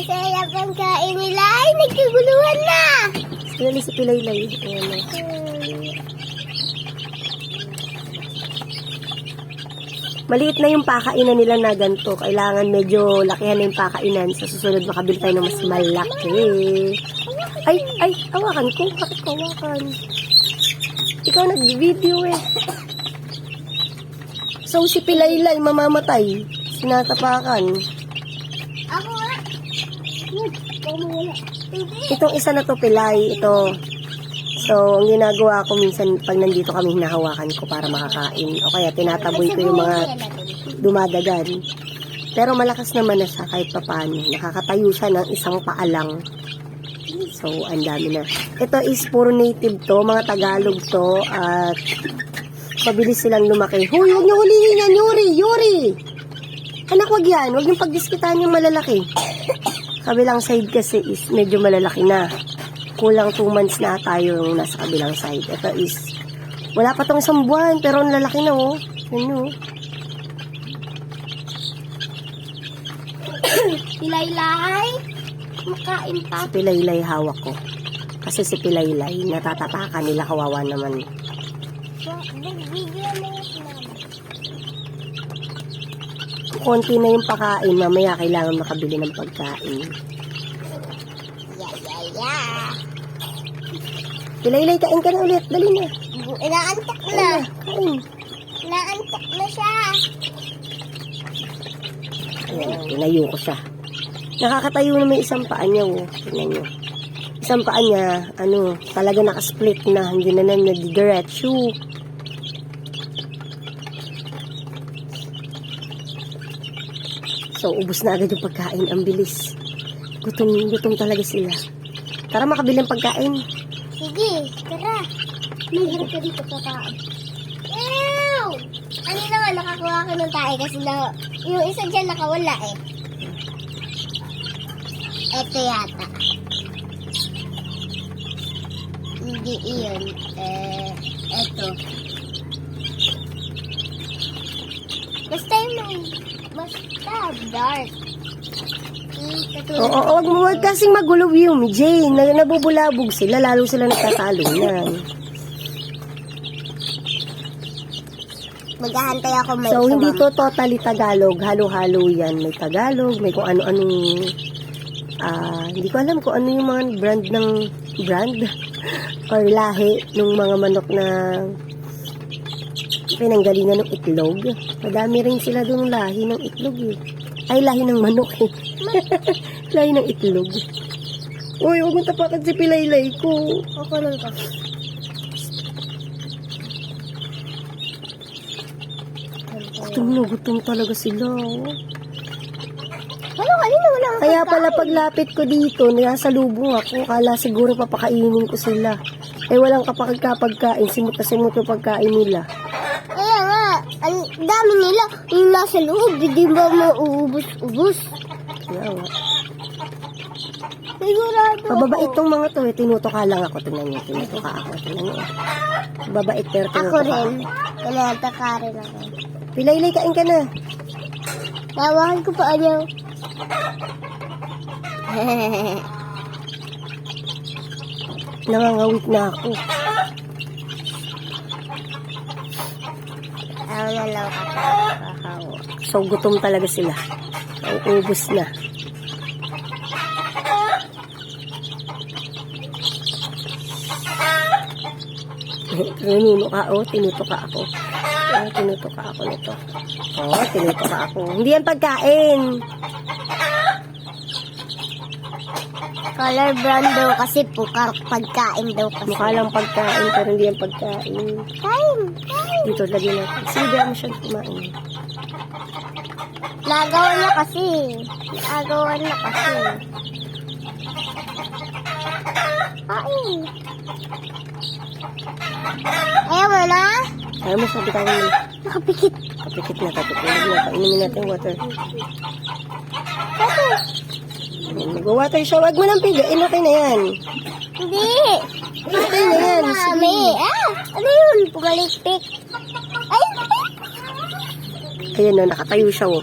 masaya pang kain nila. Ay, nagkaguluhan na. Sila si Pilaylay. Ayan na. Maliit na yung pakainan nila na ganito. Kailangan medyo lakihan na yung pakainan. Sa susunod makabili tayo ng mas malaki. Ay, ay, hawakan ko. Bakit ko hawakan? Ikaw nag-video eh. So, si Pilaylay mamamatay. Sinatapakan. Ako nga. Hmm, ikaw mo wala. Hindi. Itong isa na to, Pilay. Ito. So, ang ginagawa ko minsan pag nandito kami hinahawakan ko para makakain. O kaya tinataboy ko yung mga dumadagan. Pero malakas naman na siya kahit papaano. Nakakatayo siya ng isang paalang. So, ang dami na. Ito is puro native to, mga Tagalog to, at mabilis silang lumaki. Huy, huwag niyo hulihin yan, Yuri! Yuri! Anak, wag yan. Huwag niyong pagdiskitan yung malalaki. Kabilang side kasi is medyo malalaki na. Kulang 2 months na tayo yung nasa kabilang side. Ito is, wala pa tong isang buwan, pero ang lalaki na oh. Ano? Ilaylay. Makain pa. Si Pilaylay hawak ko. Kasi si Pilaylay, natatapakan nila kawawa naman. Video na yung. Konti na yung pakain, mamaya kailangan makabili ng pagkain. Yeah, yeah, yeah. Pilaylay, kain ka na ulit. Dali na. Inaantok na. Kain na. Kain. Inaantok na siya. Ayan, tinayo ko siya. Nakakatayo na may isang paa niya, oh. Tingnan niyo. Isang paa niya, ano, talaga nakasplit na, hindi na na nadidiretso. So, ubus na agad yung pagkain. Ang bilis. Gutom, gutom talaga sila. Tara, makabili ng pagkain. Sige, tara. Mayroon ka dito kakain. Ew! Kanina nga nakakuha ko ng tayo kasi na, yung isa dyan nakawala eh. Ito yata. Hindi iyon. Eh, eto. Basta yung may, basta dark. Oo, oo, wag mo, wag kasing magulo yung Jane. Na, nabubulabog sila, lalo sila nagtatalo niyan. Maghahantay ako may So, hindi to totally Tagalog. Halo-halo yan. May Tagalog, may kung ano-anong... ah hindi ko alam kung ano yung mga brand ng... Brand? Or lahi ng mga manok na pinanggalingan ng itlog. Madami rin sila doon lahi ng itlog eh. Ay, lahi ng manok eh. lahi ng itlog. Uy, huwag mong tapakan si Pilaylay ko. Ako lang ka. Gutom na, gutom talaga sila. Oh. Ano, kanina wala akong Kaya pagkain. pala paglapit ko dito, nasa lubong ako, kala siguro papakainin ko sila. Eh walang kapagkapagkain, simot na simot yung pagkain nila. Kaya nga, ang dami nila. Yung nasa loob, hindi ba mauubos-ubos? Kaya nga. Sigurado Mababait tong mga to eh, tinutuka lang ako. Tingnan niyo, tinutuka ako. Tingnan niyo. Mababait pero Ako tinutuka rin. Kinataka rin ako. Pilaylay, kain ka na. Tawakan ko pa ano. Nangangawit na ako. Na lang kakakawa. So gutom talaga sila. Nauubos na. Tinuno ka, oh. Tinutuka ako. Oh, tinutuka ako nito. Oh, tinutuka ako. Hindi yan pagkain. Color brown daw kasi pukar pagkain daw kasi. Mukha lang pagkain, pero hindi yan pagkain. Kain, kain. Dito, lagyan natin. Sige, mo siya kumain. Nagawa niya kasi. Nagawa niya kasi. Kain. Ayaw mo na? Ayaw mo, sabi tayo mo. Nakapikit. Kapikit na, kapikit na. Painumin natin water. Kasi, Mag-water siya. Wag mo nang pigain. Okay na yan. hindi. Okay na yan. Mami. Ah, ano yun? Pumalikpik. Ay, Ayan na, nakatayo siya, oh.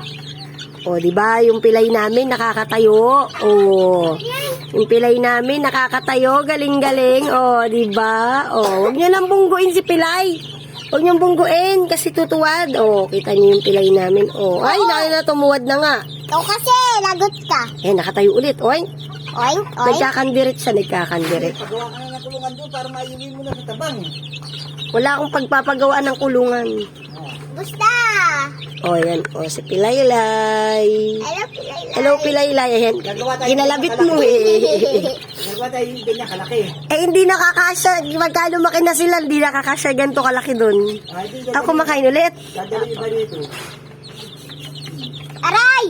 O, di ba? Yung pilay namin nakakatayo. O, yung pilay namin nakakatayo. Galing-galing. O, di ba? O, wag niyo lang bungguin si pilay. Huwag niyong bungguin kasi tutuwad. O, kita niyo yung pilay namin. O, ay, nakita na tumuwad na nga. Ikaw kasi, lagot ka. Eh, nakatayo ulit. Oy, Oink, oink. nagkakandirit siya, nagkakandirit. Pagawa ka na ng kulungan doon para maiuwi mo na sa tabang. Wala akong pagpapagawa ng kulungan. Gusta. O, yan. O, si Pilaylay. Hello, Pilay. Hello, Pilaylay. Ayan. Ginalabit mo eh. Gagawa tayo yung ganyan kalaki. eh, hindi nakakasya. Magkano lumaki na sila, hindi nakakasya ganito kalaki dun. Ah, hindi, Ako makain ulit. Dito. Aray!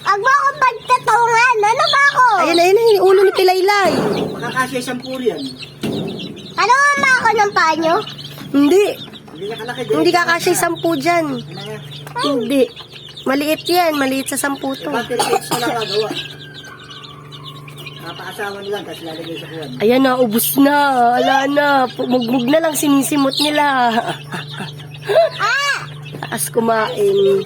Huwag mo akong pagtatungan. Ano ba ako? Ayun, ayun, ayun. Ulo ni Pilaylay. Makakasya isang puri yan. Ano ba ako ng panyo? Hindi. Hindi kakasya yung sampu dyan. Hindi. Maliit yan. Maliit sa sampu to. Napakasawa lang tapos lalagay sa kuwan. Ayan na, ubus na. Ala na. Mugmug na lang sinisimot nila. Taas kumain.